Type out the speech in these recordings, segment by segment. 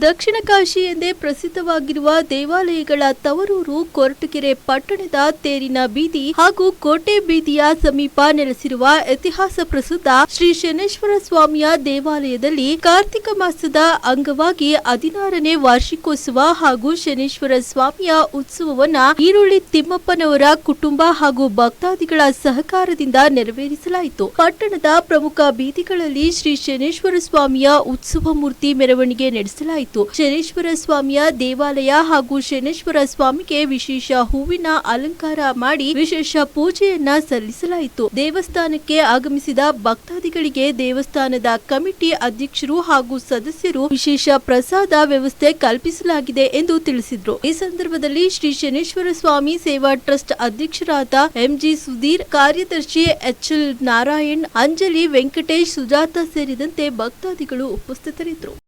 ದಕ್ಷಿಣ ಕಾಶಿ ಎಂದೇ ಪ್ರಸಿದ್ಧವಾಗಿರುವ ದೇವಾಲಯಗಳ ತವರೂರು, ಕೊರಟಗೆರೆ ಪಟ್ಟಣದ ತೇರಿನ ಬೀದಿ ಹಾಗೂ ಕೋಟೆ ಬೀದಿಯ ಸಮೀಪ ನೆಲೆಸಿರುವ ಇತಿಹಾಸ ಪ್ರಸಿದ್ಧ ಶ್ರೀ ಶನೇಶ್ವರ ಸ್ವಾಮಿಯ ದೇವಾಲಯದಲ್ಲಿ ಕಾರ್ತಿಕ ಮಾಸದ ಅಂಗವಾಗಿ ಹದಿನಾರನೇ ವಾರ್ಷಿಕೋತ್ಸವ ಹಾಗೂ ಶನೇಶ್ವರ ಸ್ವಾಮಿಯ ಉತ್ಸವವನ್ನ ಈರುಳ್ಳಿ ತಿಮ್ಮಪ್ಪನವರ ಕುಟುಂಬ ಹಾಗೂ ಭಕ್ತಾದಿಗಳ ಸಹಕಾರದಿಂದ ನೆರವೇರಿಸಲಾಯಿತು. ಪಟ್ಟಣದ ಪ್ರಮುಖ ಬೀದಿಗಳಲ್ಲಿ ಶ್ರೀ ಶನೇಶ್ವರ ಸ್ವಾಮಿಯ ಉತ್ಸವ ಮೂರ್ತಿ ಮೆರವಣಿಗೆ ನಡೆಸಲಾಯಿತು. ಶನೇಶ್ವರ ಸ್ವಾಮಿಯ ದೇವಾಲಯ ಹಾಗೂ ಶನೇಶ್ವರ ಸ್ವಾಮಿಗೆ ವಿಶೇಷ ಹೂವಿನ ಅಲಂಕಾರ ಮಾಡಿ ವಿಶೇಷ ಪೂಜೆಯನ್ನ ಸಲ್ಲಿಸಲಾಯಿತು. ದೇವಸ್ಥಾನಕ್ಕೆ ಆಗಮಿಸಿದ ಭಕ್ತಾದಿಗಳಿಗೆ ದೇವಸ್ಥಾನದ ಕಮಿಟಿ ಅಧ್ಯಕ್ಷರು ಹಾಗೂ ಸದಸ್ಯರು ವಿಶೇಷ ಪ್ರಸಾದ ವ್ಯವಸ್ಥೆ ಕಲ್ಪಿಸಲಾಗಿದೆ ಎಂದು ತಿಳಿಸಿದ್ರು. ಈ ಸಂದರ್ಭದಲ್ಲಿ ಶ್ರೀ ಶನೇಶ್ವರ ಸ್ವಾಮಿ ಸೇವಾ ಟ್ರಸ್ಟ್ ಅಧ್ಯಕ್ಷರಾದ ಎಂಜಿ ಸುಧೀರ್, ಕಾರ್ಯದರ್ಶಿ ಎಚ್ಎಲ್ ನಾರಾಯಣ್, ಅಂಜಲಿ ವೆಂಕಟೇಶ್, ಸುಜಾತ ಸೇರಿದಂತೆ ಭಕ್ತಾದಿಗಳು ಉಪಸ್ಥಿತರಿದ್ದರು.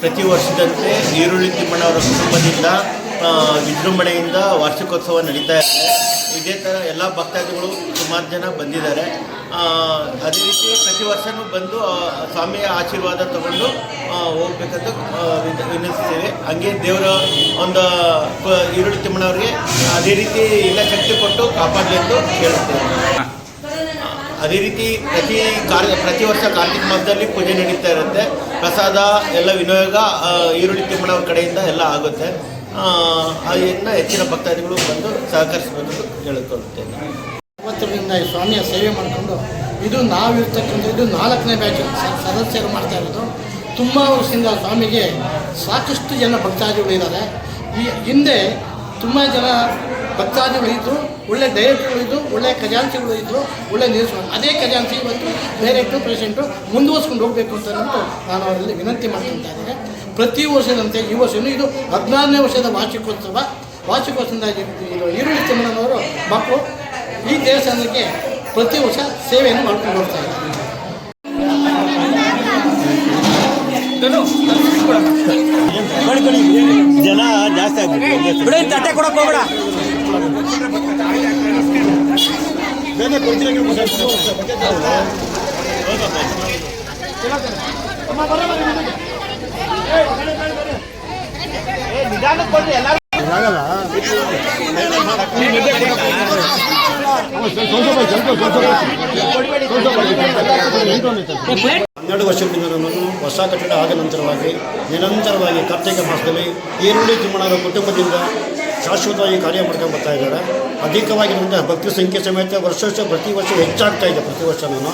ಪ್ರತಿ ವರ್ಷದಂತೆ ಈರುಳ್ಳಿ ತಿಮ್ಮಣ್ಣವರ ಕುಟುಂಬದಿಂದ ವಿಜೃಂಭಣೆಯಿಂದ ವಾರ್ಷಿಕೋತ್ಸವ ನಡೀತಾ ಇದೆ. ಇದೇ ಥರ ಎಲ್ಲ ಭಕ್ತಾದಿಗಳು ಸುಮಾರು ಜನ ಬಂದಿದ್ದಾರೆ. ಅದೇ ರೀತಿ ಪ್ರತಿ ವರ್ಷವೂ ಬಂದು ಸ್ವಾಮಿಯ ಆಶೀರ್ವಾದ ತಗೊಂಡು ಹೋಗಬೇಕಂತ ವಿನಂತಿಸ್ತೇವೆ. ಹಂಗೆ ದೇವರ ಒಂದು ಈರುಳ್ಳಿ ತಿಮ್ಮಣ್ಣವ್ರಿಗೆ ಅದೇ ರೀತಿ ಎಲ್ಲ ಶಕ್ತಿ ಕೊಟ್ಟು ಕಾಪಾಡಲಿ ಎಂದು ಕೇಳುತ್ತೇವೆ. ಅದೇ ರೀತಿ ಪ್ರತಿ ಕಾರ್ ಪ್ರತಿ ವರ್ಷ ಕಾರ್ತಿಕ ಮಾಸದಲ್ಲಿ ಪೂಜೆ ನಡೀತಾ ಇರುತ್ತೆ. ಪ್ರಸಾದ, ಎಲ್ಲ ವಿನಿಯೋಗ ಈರುಳ್ಳಿ ತಿಮ್ಮಣ್ಣವ್ರ ಕಡೆಯಿಂದ ಎಲ್ಲ ಆಗುತ್ತೆ. ಅದನ್ನ ಹೆಚ್ಚಿನ ಭಕ್ತಾದಿಗಳು ಬಂದು ಸಹಕರಿಸಬೇಕು ಕೇಳಿಕೊಳ್ಳುತ್ತೇನೆ. ಇವತ್ತರಿಂದ ಈ ಸ್ವಾಮಿಯ ಸೇವೆ ಮಾಡಿಕೊಂಡು ಇದು ನಾವಿರ್ತಕ್ಕಂಥ, ಇದು ನಾಲ್ಕನೇ ಬ್ಯಾಚ್ ಸದಸ್ಯರು ಮಾಡ್ತಾ ಇರೋದು. ತುಂಬ ವರ್ಷದಿಂದ ಸ್ವಾಮಿಗೆ ಸಾಕಷ್ಟು ಜನ ಭಕ್ತಾದಿಗಳು ಇದ್ದಾರೆ. ಈ ಹಿಂದೆ ತುಂಬ ಜನ ಭಕ್ತಾದಿಗಳು ಉಳಿಯಿತು ಒಳ್ಳೆ ಡೈರೆಕ್ಟರ್ ಇದ್ದು ಒಳ್ಳೆ ಖಜಾಂಚಿ ಇದ್ದರು ಒಳ್ಳೆ ನಿಲ್ಲಿಸ ಅದೇ ಖಜಾಂಚಿ ಇವತ್ತು ಡೈರೆಕ್ಟು ಪೇಷೆಂಟು ಮುಂದುವರ್ಸ್ಕೊಂಡು ಹೋಗಬೇಕು ಅಂತ ನಾನು ಅವರಲ್ಲಿ ವಿನಂತಿ ಮಾಡ್ಕೊತಾ ಇದ್ದೇನೆ. ಪ್ರತಿ ವರ್ಷದಂತೆ ಈ ವರ್ಷವೂ ಇದು ಹದಿನಾರನೇ ವರ್ಷದ ವಾರ್ಷಿಕೋತ್ಸವ. ವಾರ್ಷಿಕೋತ್ಸವದ ಇದು ಈರುಳ್ಳಿ ತಿಮ್ಮಣ್ಣನವರು ಮಕ್ಕಳು ಈ ದೇವಸ್ಥಾನಕ್ಕೆ ಪ್ರತಿ ವರ್ಷ ಸೇವೆಯನ್ನು ಮಾಡ್ಕೊಂಡು ಹೋಗ್ತಾ ಇದ್ದಾರೆ. ಜನ ಜಾಸ್ತಿ ಆಗ್ಬಿಟ್ಟು ತಟ್ಟೆ ಕೊಡಕ್ಕೆ ಹೋಗ್ಬೇಡ. ಹನ್ನೆರಡು ವರ್ಷದಿಂದ ನಾನು ಹೊಸ ಕಟ್ಟಡ ಆದ ನಂತರವಾಗಿ ನಿರಂತರವಾಗಿ ಕಾರ್ತಿಕ ಮಾಸದಲ್ಲಿ ಈರುಳ್ಳಿ ತಿಮ್ಮಣ್ಣರ ಕುಟುಂಬದಿಂದ ಶಾಶ್ವತವಾಗಿ ಕಾರ್ಯ ಮಾಡ್ಕೊಂಡು ಬರ್ತಾ ಇದ್ದಾರೆ. ಅಧಿಕವಾಗಿರುವಂಥ ಭಕ್ತಿ ಸಂಖ್ಯೆ ಸಮೇತ ವರ್ಷ ವರ್ಷ ಪ್ರತಿ ವರ್ಷ ಹೆಚ್ಚಾಗ್ತಾ ಇದೆ, ಪ್ರತಿ ವರ್ಷ ನಾನು.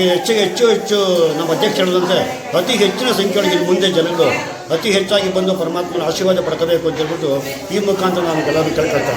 ಈ ಹೆಚ್ಚಿಗೆ ಹೆಚ್ಚು ಹೆಚ್ಚು ನಮ್ಮ ಅಧ್ಯಕ್ಷ ಹೇಳಿದಂತೆ ಅತಿ ಹೆಚ್ಚಿನ ಸಂಖ್ಯೆಯೊಳಗೆ ಇನ್ನು ಮುಂದೆ ಜನಗಳು ಅತಿ ಹೆಚ್ಚಾಗಿ ಬಂದು ಪರಮಾತ್ಮನ ಆಶೀರ್ವಾದ ಪಡ್ಕೋಬೇಕು ಅಂತ ಹೇಳ್ಬಿಟ್ಟು ಈ ಮುಖಾಂತರ ನಾನು ಎಲ್ಲರೂ ಕೇಳ್ಕೊಳ್ತಾ